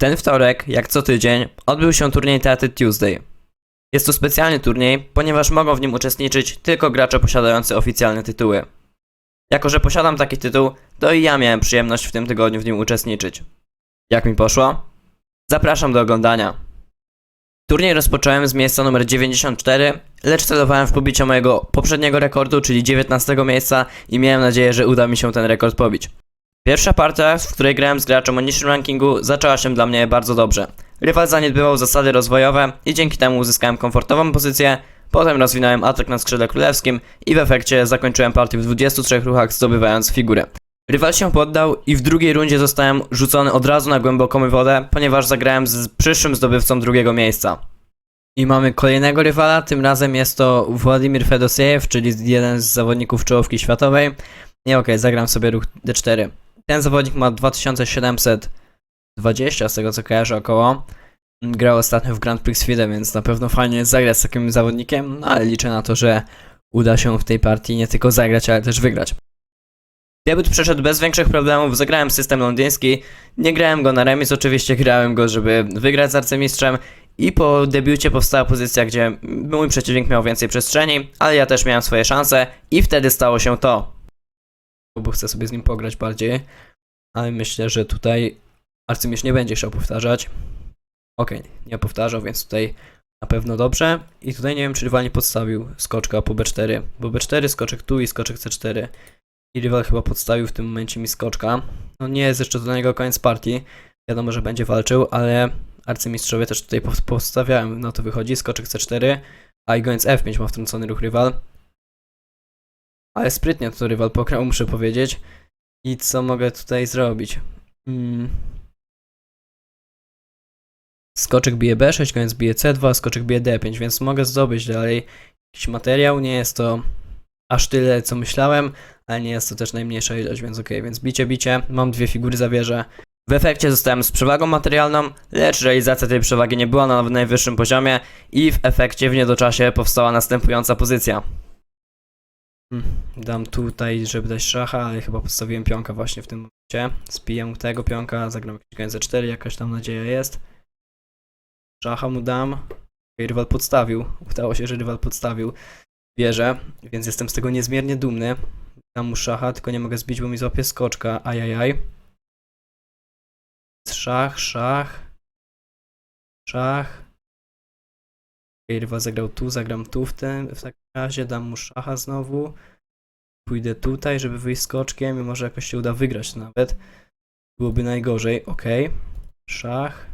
ten wtorek, jak co tydzień, odbył się turniej Teatry Tuesday. Jest to specjalny turniej, ponieważ mogą w nim uczestniczyć tylko gracze posiadający oficjalne tytuły. Jako, że posiadam taki tytuł, to i ja miałem przyjemność w tym tygodniu w nim uczestniczyć. Jak mi poszło? Zapraszam do oglądania. Turniej rozpocząłem z miejsca numer 94, lecz celowałem w pobicie mojego poprzedniego rekordu, czyli 19 miejsca i miałem nadzieję, że uda mi się ten rekord pobić. Pierwsza partia, w której grałem z graczem o niższym rankingu, zaczęła się dla mnie bardzo dobrze. Rywal zaniedbywał zasady rozwojowe i dzięki temu uzyskałem komfortową pozycję, potem rozwinąłem atak na skrzydle królewskim i w efekcie zakończyłem partię w 23 ruchach zdobywając figurę. Rywal się poddał i w drugiej rundzie zostałem rzucony od razu na głęboką wodę, ponieważ zagrałem z przyszłym zdobywcą drugiego miejsca. I mamy kolejnego rywala, tym razem jest to Władimir Fedosiejew, czyli jeden z zawodników czołówki światowej. Nie okej, zagram sobie ruch D4. Ten zawodnik ma 2720 z tego co kojarzę około. Grał ostatnio w Grand Prix FIDE, więc na pewno fajnie jest zagrać z takim zawodnikiem, no ale liczę na to, że uda się w tej partii nie tylko zagrać, ale też wygrać. Debiut przeszedł bez większych problemów, zagrałem system londyński, nie grałem go na remis, oczywiście grałem go, żeby wygrać z arcymistrzem i po debiucie powstała pozycja, gdzie mój przeciwnik miał więcej przestrzeni, ale ja też miałem swoje szanse i wtedy stało się to. Bo chcę sobie z nim pograć bardziej, ale myślę, że tutaj arcymistrz nie będzie chciał powtarzać. Okej, nie powtarzał, więc tutaj na pewno dobrze. I tutaj nie wiem, czy rywal nie podstawił skoczka po B4, bo B4, skoczek tu i skoczek C4. I rywal chyba podstawił w tym momencie mi skoczka. No nie jest jeszcze do niego koniec partii. Wiadomo, że będzie walczył, ale arcymistrzowie też tutaj postawiałem. No to wychodzi skoczek C4, a i goniec F5 ma wtrącony ruch rywal. Ale sprytnie to rywal pograł, muszę powiedzieć. I co mogę tutaj zrobić? Mm. Skoczek bije B6, goniec bije C2, skoczek bije D5, więc mogę zdobyć dalej jakiś materiał. Nie jest to aż tyle, co myślałem, ale nie jest to też najmniejsza ilość, więc okej, więc bicie, bicie. Mam dwie figury za wieżę. W efekcie zostałem z przewagą materialną, lecz realizacja tej przewagi nie była na najwyższym poziomie i w efekcie w niedoczasie powstała następująca pozycja. Hmm, Dam tutaj, żeby dać szacha, ale chyba postawiłem pionka właśnie w tym momencie. Spiję tego pionka, zagram koniec za 4, jakaś tam nadzieja jest. Szacha mu dam. Okej, rywal podstawił. Udało się, że rywal podstawił wieżę, więc jestem z tego niezmiernie dumny. Dam mu szacha, tylko nie mogę zbić, bo mi złapie skoczka. Ajajaj. Szach, szach. Szach. Rywal zagrał tu, zagram tu w, tym, w takim razie. Dam mu szacha znowu. Pójdę tutaj, żeby wyjść skoczkiem i może jakoś się uda wygrać nawet. Byłoby najgorzej. Okej. Szach.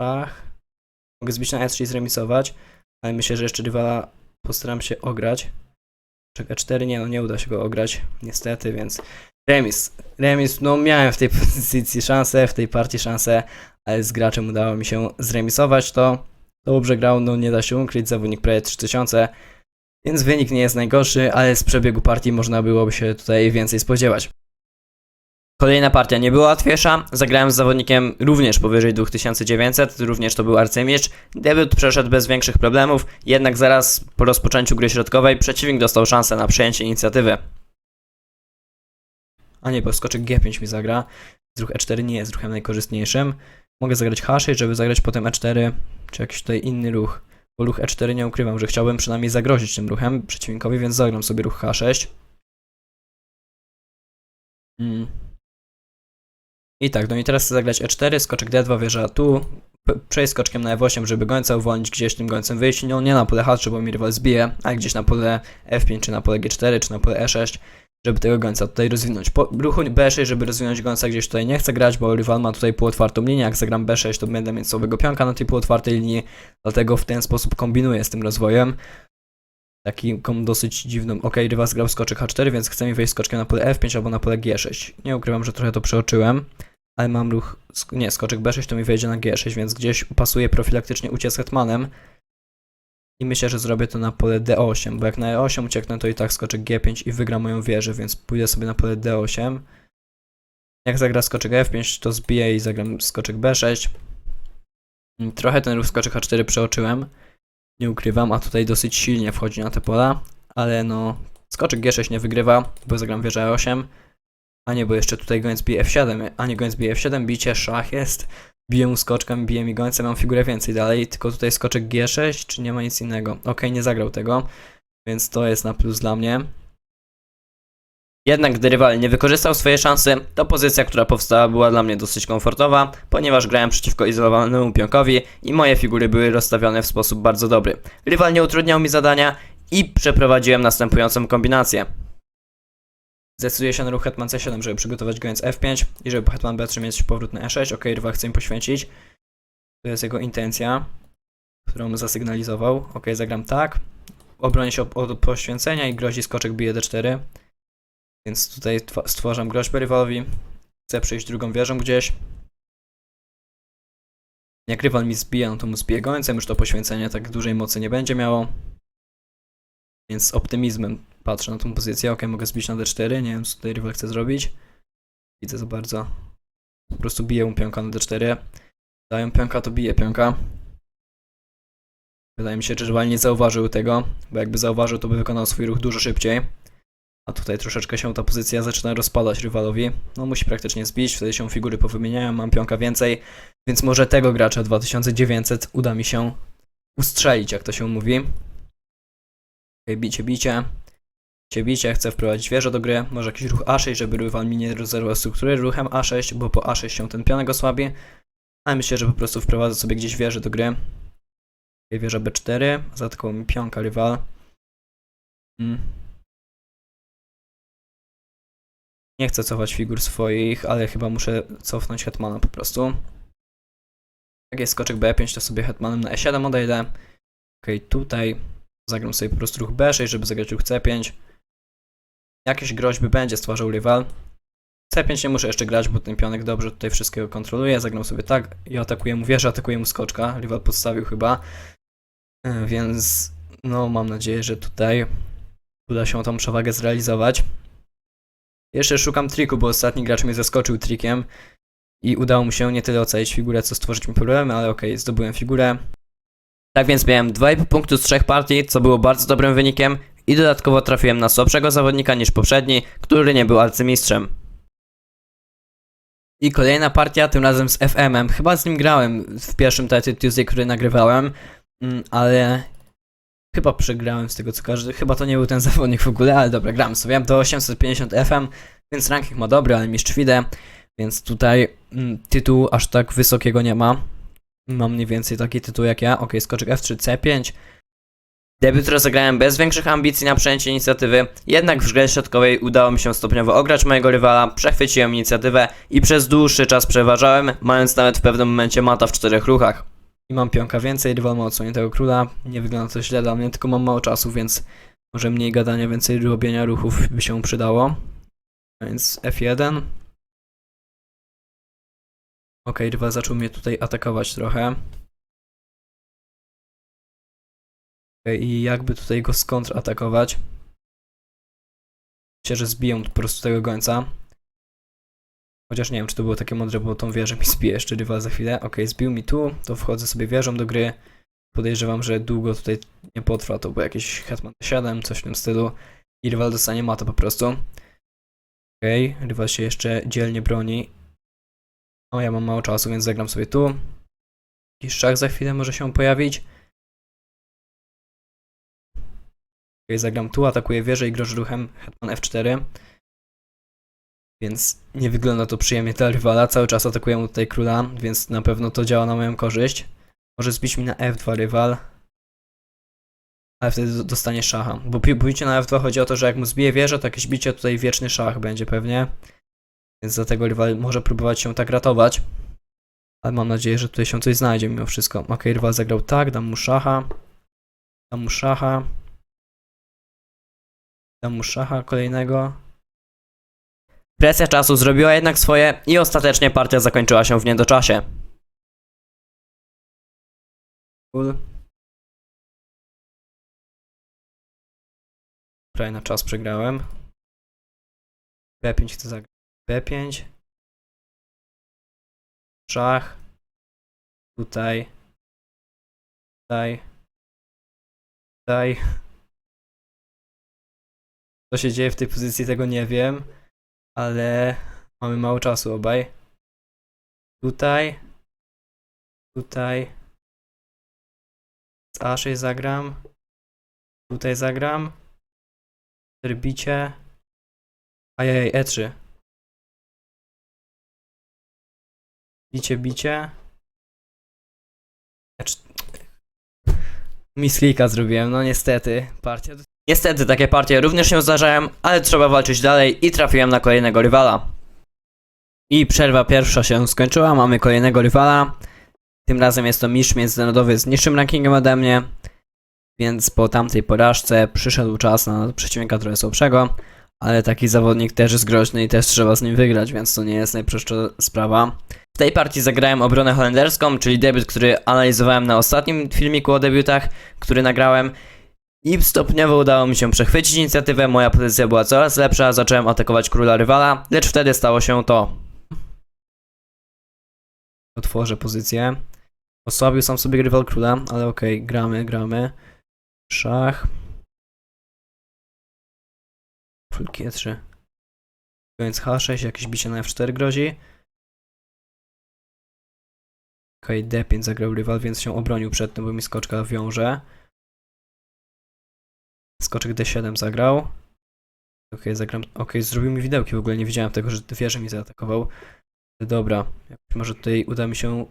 Szach. Mogę zbić na S, czyli zremisować. Ale myślę, że jeszcze rywala postaram się ograć. Czeka 4, nie no, nie uda się go ograć, niestety, więc remis. Remis, no miałem w tej pozycji szansę, w tej partii szansę, ale z graczem udało mi się zremisować to. Dobrze grał, no nie da się ukryć, zawodnik prawie 3000, więc wynik nie jest najgorszy, ale z przebiegu partii można byłoby się tutaj więcej spodziewać. Kolejna partia nie była łatwiejsza. Zagrałem z zawodnikiem również powyżej 2900, również to był arcymistrz. Debiut przeszedł bez większych problemów, jednak zaraz po rozpoczęciu gry środkowej przeciwnik dostał szansę na przejęcie inicjatywy. A nie, bo skoczek G5 mi zagra. Ruch E4 nie jest ruchem najkorzystniejszym. Mogę zagrać H6, żeby zagrać potem E4, czy jakiś tutaj inny ruch. Bo ruch E4 nie ukrywam, że chciałbym przynajmniej zagrozić tym ruchem przeciwnikowi, więc zagram sobie ruch H6. Mm. I tak, no i teraz chcę zagrać E4, skoczek D2, wieża tu, przejść skoczkiem na F8, żeby gońca uwolnić, gdzieś tym gońcem wyjść, no nie na pole H3, bo mi rywal zbije, ale gdzieś na pole F5, czy na pole G4, czy na pole E6, żeby tego gońca tutaj rozwinąć. Po ruchu B6, żeby rozwinąć gońca gdzieś tutaj nie chcę grać, bo rywal ma tutaj półotwartą linię, jak zagram B6, to będę mieć słabego pionka na tej półotwartej linii, dlatego w ten sposób kombinuję z tym rozwojem. Taką dosyć dziwną. Ok, rywal zgrał skoczek H4, więc chce mi wejść skoczkiem na pole F5 albo na pole G6. Nie ukrywam, że trochę to przeoczyłem, ale mam ruch. Nie, skoczek B6 to mi wejdzie na G6, więc gdzieś pasuje profilaktycznie uciec hetmanem. I myślę, że zrobię to na pole D8, bo jak na E8 ucieknę, to i tak skoczek G5 i wygra moją wieżę, więc pójdę sobie na pole D8. Jak zagra skoczek F5, to zbiję i zagram skoczek B6. Mm, Trochę ten ruch skoczek H4 przeoczyłem. Nie ukrywam, a tutaj dosyć silnie wchodzi na te pola, ale no, skoczek G6 nie wygrywa, bo zagram wieżę E8, a nie, bo jeszcze tutaj goniec bije F7, a nie goniec bije F7, bicie, szach jest, Biję skoczkiem, bije mi gońcem, mam figurę więcej dalej, tylko tutaj skoczek G6, czy nie ma nic innego? Okej, nie zagrał tego, więc to jest na plus dla mnie. Jednak gdy rywal nie wykorzystał swojej szansy, to pozycja, która powstała była dla mnie dosyć komfortowa, ponieważ grałem przeciwko izolowanemu pionkowi i moje figury były rozstawione w sposób bardzo dobry. Rywal nie utrudniał mi zadania i przeprowadziłem następującą kombinację. Zdecyduję się na ruch hetman c7, żeby przygotować goniec f5 i żeby hetman b3 mieć powrót na e6. Ok, rywal chce mi poświęcić. To jest jego intencja, którą zasygnalizował. Ok, zagram tak. Obronię się od, poświęcenia i grozi skoczek bije d4. Więc tutaj stwarzam groźbę rywalowi. Chcę przejść drugą wieżą gdzieś. Jak rywal mi zbije, no to mu zbije gońcem, już to poświęcenie tak dużej mocy nie będzie miało. Więc z optymizmem patrzę na tą pozycję. Ok, mogę zbić na d4, nie wiem co tutaj rywal chce zrobić. Widzę za bardzo. Po prostu biję mu pionka na d4. Dają pionka, to bije pionka. Wydaje mi się, że rywal nie zauważył tego, bo jakby zauważył, to by wykonał swój ruch dużo szybciej. A tutaj troszeczkę się ta pozycja zaczyna rozpadać rywalowi. No musi praktycznie zbić, wtedy się figury powymieniają, mam pionka więcej, więc może tego gracza 2900 uda mi się ustrzelić, jak to się mówi. Okay, bicie, bicie. Bicie, bicie, chcę wprowadzić wieżę do gry, może jakiś ruch A6, żeby rywal mi nie rozerwał struktury ruchem A6, bo po A6 się ten pionek osłabi. Ale myślę, że po prostu wprowadzę sobie gdzieś wieżę do gry. Okay, wieża B4, zaatakował mi pionka rywal. Mm. Nie chcę cofać figur swoich, ale chyba muszę cofnąć hetmana po prostu. Jak jest skoczek B5, to sobie hetmanem na E7 odejdę. Ok, tutaj zagram sobie po prostu ruch B6, żeby zagrać ruch C5. Jakieś groźby będzie stwarzał rywal. C5 nie muszę jeszcze grać, bo ten pionek dobrze tutaj wszystkiego kontroluje. Zagram sobie tak i atakuję mu wieżę, atakuję mu skoczka. Rywal podstawił chyba. E, Więc no mam nadzieję, że tutaj uda się tą przewagę zrealizować. Jeszcze szukam triku, bo ostatni gracz mnie zaskoczył trikiem i udało mu się nie tyle ocalić figurę, co stworzyć mi problemy, ale okej, zdobyłem figurę. Tak więc miałem 2,5 punktu z trzech partii, co było bardzo dobrym wynikiem i dodatkowo trafiłem na słabszego zawodnika niż poprzedni, który nie był arcymistrzem. I kolejna partia, tym razem z FM-em. Chyba z nim grałem w pierwszym Title Tuesday, który nagrywałem, mm, ale Chyba przegrałem z tego co każdy. Chyba to nie był ten zawodnik w ogóle, ale dobra, gram sobie. Do 850 FM, więc ranking ma dobry, ale mistrz widzę. Więc tutaj mm, tytułu aż tak wysokiego nie ma. Mam mniej więcej taki tytuł jak ja. Ok, skoczek F3, C5. Debiut rozegrałem bez większych ambicji na przejęcie inicjatywy, jednak w grze środkowej udało mi się stopniowo ograć mojego rywala, przechwyciłem inicjatywę i przez dłuższy czas przeważałem, mając nawet w pewnym momencie mata w czterech ruchach. I mam pionka więcej, rywal ma odsłoniętego króla. Nie wygląda to źle dla mnie, tylko mam mało czasu, więc może mniej gadania, więcej robienia ruchów by się przydało. Więc F1. Ok, rywal zaczął mnie tutaj atakować trochę. Ok, i jakby tutaj go skontratakować. Myślę, że zbiję po prostu tego gońca. Chociaż nie wiem, czy to było takie mądre, bo tą wieżę mi zbije jeszcze rywal za chwilę. Ok, zbił mi tu, to wchodzę sobie wieżą do gry. Podejrzewam, że długo tutaj nie potrwa, to było jakieś Hetman 7, coś w tym stylu. I rywal dostanie mata po prostu. Ok, rywal się jeszcze dzielnie broni. O, ja mam mało czasu, więc zagram sobie tu. Jakiś szach za chwilę może się pojawić. Ok, zagram tu, atakuję wieżę i grożę ruchem Hetman F4. Więc nie wygląda to przyjemnie dla rywala. Cały czas atakuję mu tutaj króla, więc na pewno to działa na moją korzyść. Może zbić mi na F2 rywal. Ale wtedy do- dostanie szacha. Bo bicie na F2 chodzi o to, że jak mu zbije wieżę, to jakieś bicie tutaj wieczny szach będzie pewnie. Więc dlatego rywal może próbować się tak ratować. Ale mam nadzieję, że tutaj się coś znajdzie mimo wszystko. Ok, rywal zagrał tak, dam mu szacha. Dam mu szacha. Dam mu szacha kolejnego. Presja czasu zrobiła jednak swoje i ostatecznie partia zakończyła się w niedoczasie. Cool. Prawie na czas przegrałem. B5 chcę zagrać. B5. Szach. Tutaj. Tutaj. Tutaj. Co się dzieje w tej pozycji, tego nie wiem ale mamy mało czasu obaj. Tutaj. Tutaj. Z A6 zagram. Tutaj zagram. Bicie. Ajajaj, E3. Bicie, bicie. E4. Misklika zrobiłem, no niestety. Partia. Niestety takie partie również się zdarzają, ale trzeba walczyć dalej i trafiłem na kolejnego rywala. I przerwa pierwsza się skończyła, mamy kolejnego rywala. Tym razem jest to mistrz międzynarodowy z niższym rankingiem ode mnie. Więc po tamtej porażce przyszedł czas na przeciwnika trochę słabszego. Ale taki zawodnik też jest groźny i też trzeba z nim wygrać, więc to nie jest najprostsza sprawa. W tej partii zagrałem obronę holenderską, czyli debiut, który analizowałem na ostatnim filmiku o debiutach, który nagrałem. I stopniowo udało mi się przechwycić inicjatywę, moja pozycja była coraz lepsza, zacząłem atakować króla rywala, lecz wtedy stało się to. Otworzę pozycję. Osłabił sam sobie rywal króla, ale okej, gramy, gramy. Szach. Król G3. Koniec H6, jakieś bicie na F4 grozi. Okej, D5 zagrał rywal, więc się obronił przed tym, bo mi skoczka wiąże. Skoczek D7 zagrał. Okej, zagram. Okej, zrobił mi widełki, w ogóle nie widziałem tego, że wieżę mi zaatakował. Dobra, może tutaj uda mi się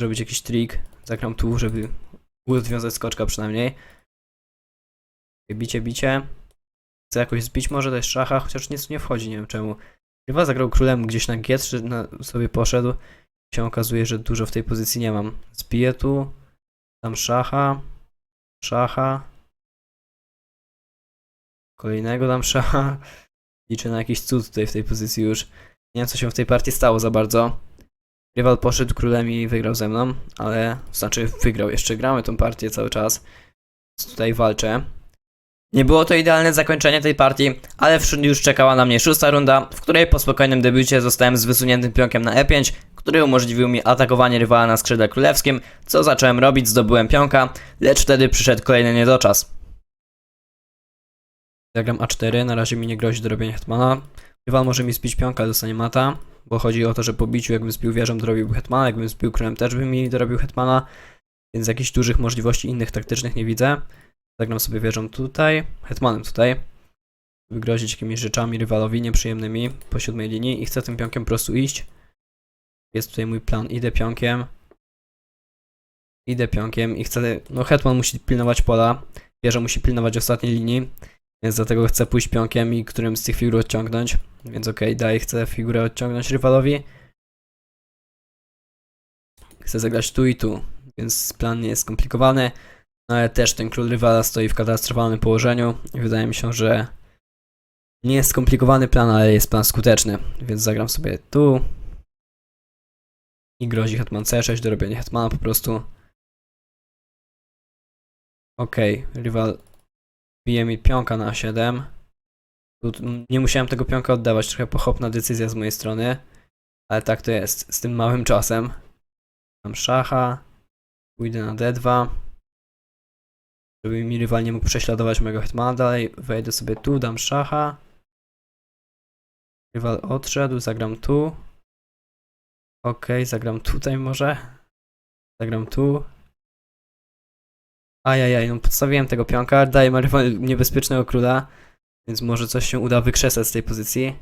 zrobić jakiś trik. Zagram tu, żeby odwiązać skoczka przynajmniej. Bicie, bicie. Chcę jakoś zbić może też szacha, chociaż nic nie wchodzi, nie wiem czemu. Chyba zagrał królem gdzieś na G3 na, sobie poszedł. Się okazuje, że dużo w tej pozycji nie mam. Zbiję tu. Tam szacha. Szacha. Kolejnego dam szacha. Liczę na jakiś cud tutaj w tej pozycji już. Nie wiem co się w tej partii stało za bardzo. Rywal poszedł królem i wygrał ze mną, ale znaczy wygrał jeszcze, gramy tą partię cały czas. Więc tutaj walczę. Nie było to idealne zakończenie tej partii, ale już czekała na mnie szósta runda, w której po spokojnym debiucie zostałem z wysuniętym pionkiem na E5, który umożliwił mi atakowanie rywala na skrzydle królewskim, co zacząłem robić, zdobyłem pionka, lecz wtedy przyszedł kolejny niedoczas. Zagram A4, na razie mi nie grozi dorobienie hetmana. Rywal może mi zbić pionka, dostanie mata, bo chodzi o to, że po biciu jakbym zbił wieżą, dorobiłby hetmana, jakbym zbił królem też by mi dorobił hetmana, więc jakichś dużych możliwości innych taktycznych nie widzę. Zagram sobie wieżą tutaj, hetmanem tutaj. Wygrozić jakimiś rzeczami rywalowi nieprzyjemnymi po siódmej linii i chcę tym pionkiem po prostu iść. Jest tutaj mój plan, idę pionkiem. Idę pionkiem i chcę, no hetman musi pilnować pola, wieża musi pilnować ostatniej linii, więc dlatego chcę pójść pionkiem i którym z tych figur odciągnąć. Więc okej, daj, chcę figurę odciągnąć rywalowi. Chcę zagrać tu i tu, więc plan nie jest skomplikowany. No ale też ten król rywala stoi w katastrofalnym położeniu i wydaje mi się, że nie jest skomplikowany plan, ale jest plan skuteczny. Więc zagram sobie tu. I grozi hetman C6 do robienia hetmana po prostu. Okej, rywal bije mi pionka na 7. Tu, nie musiałem tego pionka oddawać, trochę pochopna decyzja z mojej strony. Ale tak to jest, z tym małym czasem. Mam szacha. Pójdę na D2 żeby mi rywal nie mógł prześladować mojego hetmana dalej. Wejdę sobie tu, dam szacha. Rywal odszedł, zagram tu. Ok, zagram tutaj może. Zagram tu. Ajajaj, no podstawiłem tego pionka, daję ma rywal niebezpiecznego króla, więc może coś się uda wykrzesać z tej pozycji.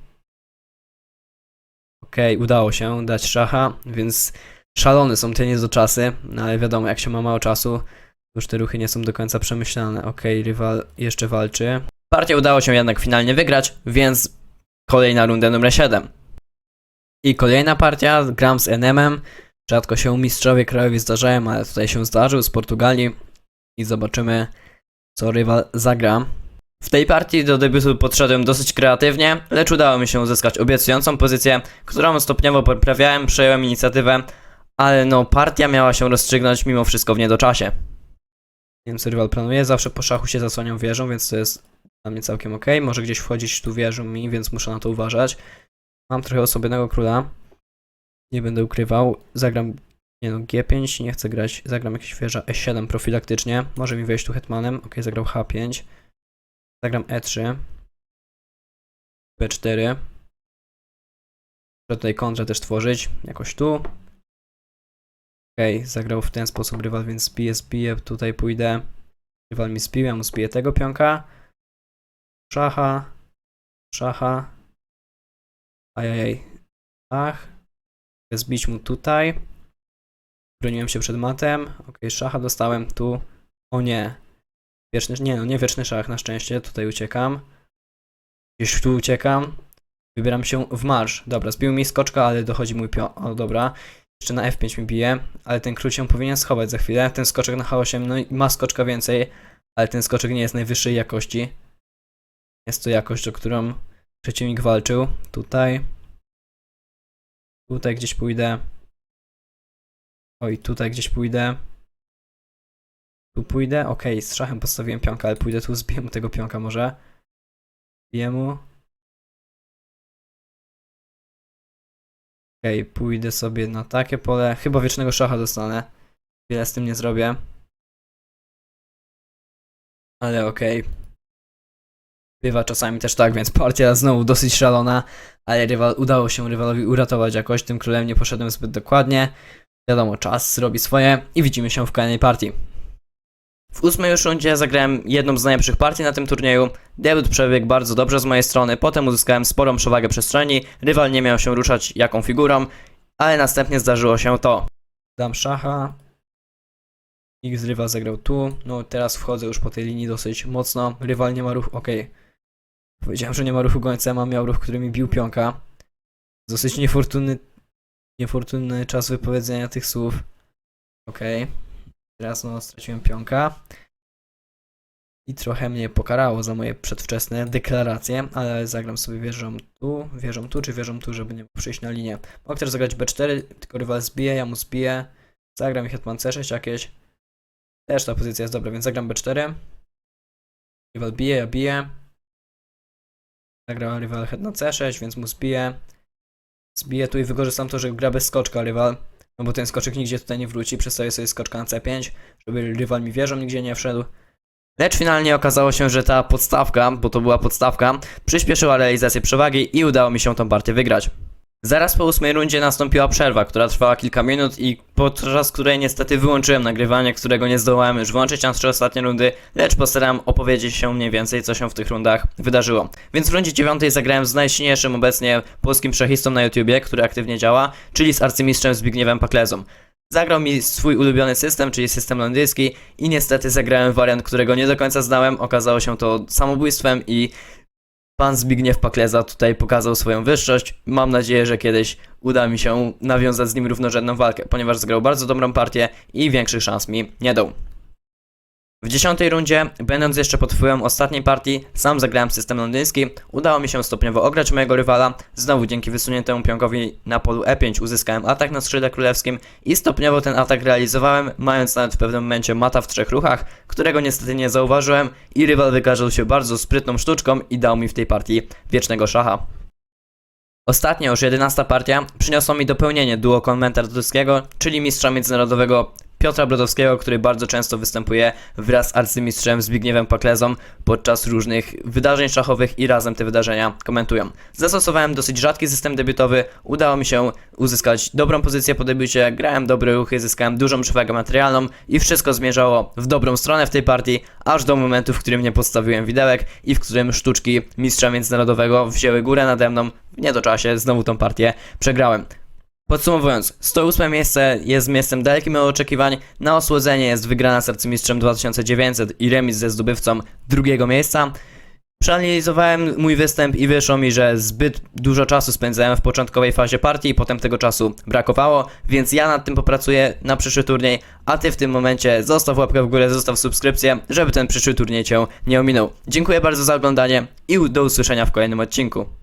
Ok, udało się dać szacha, więc szalone są te niedoczasy, no ale wiadomo, jak się ma mało czasu, już te ruchy nie są do końca przemyślane. Okej, rywal jeszcze walczy. Partię udało się jednak finalnie wygrać, więc kolejna runda numer 7. I kolejna partia, gram z Enemem. Rzadko się mistrzowie krajowi zdarzają, ale tutaj się zdarzył z Portugalii. I zobaczymy, co rywal zagra. W tej partii do debiutu podszedłem dosyć kreatywnie, lecz udało mi się uzyskać obiecującą pozycję, którą stopniowo poprawiałem, przejąłem inicjatywę, ale no partia miała się rozstrzygnąć mimo wszystko w niedoczasie. Co rywal planuje, zawsze po szachu się zasłaniam wieżą, więc to jest dla mnie całkiem ok. Może gdzieś wchodzić tu wieżą mi, więc muszę na to uważać. Mam trochę osłabionego króla. Nie będę ukrywał. Zagram, nie no, G5, nie chcę grać. Zagram jakieś wieża E7 profilaktycznie. Może mi wejść tu hetmanem. Ok, zagrał H5. Zagram E3. B4. Muszę tutaj kontrę też tworzyć. Jakoś tu. Ok, zagrał w ten sposób rywal, więc zbiję, zbiję, tutaj pójdę. Rywal mi zbił, ja mu zbiję tego pionka. Szacha, szacha. Ajajaj. Ach. Zbić mu tutaj. Broniłem się przed matem. Okej, szacha dostałem tu. O nie. Wieczny, nie no, nie wieczny szach na szczęście. Tutaj uciekam. Gdzieś tu uciekam. Wybieram się w marsz. Dobra, zbił mi skoczka, ale dochodzi mój pion. O, dobra. Jeszcze na F5 mi bije, ale ten król się powinien schować za chwilę. Ten skoczek na H8, no i ma skoczka więcej, ale ten skoczek nie jest najwyższej jakości. Jest to jakość, o którą przeciwnik walczył. Tutaj. Tutaj gdzieś pójdę. Oj, tutaj gdzieś pójdę. Tu pójdę. Okej, z szachem postawiłem pionka, ale pójdę tu, zbiję mu tego pionka może. Zbiję mu. Okej, pójdę sobie na takie pole. Chyba wiecznego szacha dostanę. Wiele z tym nie zrobię. Ale okej. Bywa czasami też tak, więc partia znowu dosyć szalona, ale rywal, udało się rywalowi uratować jakoś. Tym królem nie poszedłem zbyt dokładnie. Wiadomo, czas zrobi swoje i widzimy się w kolejnej partii. W ósmej już rundzie zagrałem jedną z najlepszych partii na tym turnieju. Debiut przebiegł bardzo dobrze z mojej strony, potem uzyskałem sporą przewagę przestrzeni, rywal nie miał się ruszać jaką figurą, ale następnie zdarzyło się to. Dam szacha. X rywal zagrał tu. No teraz wchodzę już po tej linii dosyć mocno. Rywal nie ma ruchu. Okej. Powiedziałem, że nie ma ruchu gońca, mam miał ruch, który mi bił pionka. Dosyć niefortunny, niefortunny czas wypowiedzenia tych słów. Okej. Teraz no straciłem pionka. I trochę mnie pokarało za moje przedwczesne deklaracje, ale zagram sobie wieżą tu, wieżą tu, czy wieżą tu, żeby nie przyjść na linię. Mogę też zagrać B4, tylko rywal zbije, ja mu zbiję. Zagram hetman C6 jakieś. Też ta pozycja jest dobra, więc zagram B4. Rywal bije, ja biję. Zagrał rywal hetman C6, więc mu zbiję. Zbiję tu i wykorzystam to, że gra bez skoczka rywal. No bo ten skoczek nigdzie tutaj nie wróci, przestawię sobie skoczka na C5, żeby rywal mi wieżą nigdzie nie wszedł. Lecz finalnie okazało się, że ta podstawka, bo to była podstawka, przyspieszyła realizację przewagi i udało mi się tą partię wygrać. Zaraz po ósmej rundzie nastąpiła przerwa, która trwała kilka minut i podczas której niestety wyłączyłem nagrywanie, którego nie zdołałem już włączyć na trzy ostatnie rundy, lecz postarałem opowiedzieć się mniej więcej, co się w tych rundach wydarzyło. Więc w rundzie dziewiątej zagrałem z najsilniejszym obecnie polskim szachistą na YouTubie, który aktywnie działa, czyli z arcymistrzem Zbigniewem Paklezą. Zagrał mi swój ulubiony system, czyli system londyński i niestety zagrałem wariant, którego nie do końca znałem. Okazało się to samobójstwem i pan Zbigniew Pakleza tutaj pokazał swoją wyższość. Mam nadzieję, że kiedyś uda mi się nawiązać z nim równorzędną walkę, ponieważ zagrał bardzo dobrą partię i większych szans mi nie dał. W dziesiątej rundzie, będąc jeszcze pod wpływem ostatniej partii, sam zagrałem system londyński. Udało mi się stopniowo ograć mojego rywala. Znowu dzięki wysuniętemu pionkowi na polu E5 uzyskałem atak na skrzydle królewskim i stopniowo ten atak realizowałem, mając nawet w pewnym momencie mata w trzech ruchach, którego niestety nie zauważyłem i rywal wykazał się bardzo sprytną sztuczką i dał mi w tej partii wiecznego szacha. Ostatnia już jedenasta partia przyniosła mi dopełnienie duo komentatorskiego, czyli mistrza międzynarodowego Piotra Brodowskiego, który bardzo często występuje wraz z arcymistrzem Zbigniewem Paklezą podczas różnych wydarzeń szachowych i razem te wydarzenia komentują. Zastosowałem dosyć rzadki system debiutowy, udało mi się uzyskać dobrą pozycję po debiucie, grałem dobre ruchy, zyskałem dużą przewagę materialną i wszystko zmierzało w dobrą stronę w tej partii, aż do momentu, w którym nie postawiłem widełek i w którym sztuczki mistrza międzynarodowego wzięły górę nade mną. W niedoczasie znowu tą partię przegrałem. Podsumowując, 108 miejsce jest miejscem dalekim od oczekiwań, na osłodzenie jest wygrana z arcymistrzem 2900 i remis ze zdobywcą drugiego miejsca. Przeanalizowałem mój występ i wyszło mi, że zbyt dużo czasu spędzałem w początkowej fazie partii i potem tego czasu brakowało, więc ja nad tym popracuję na przyszły turniej, a ty w tym momencie zostaw łapkę w górę, zostaw subskrypcję, żeby ten przyszły turniej cię nie ominął. Dziękuję bardzo za oglądanie i do usłyszenia w kolejnym odcinku.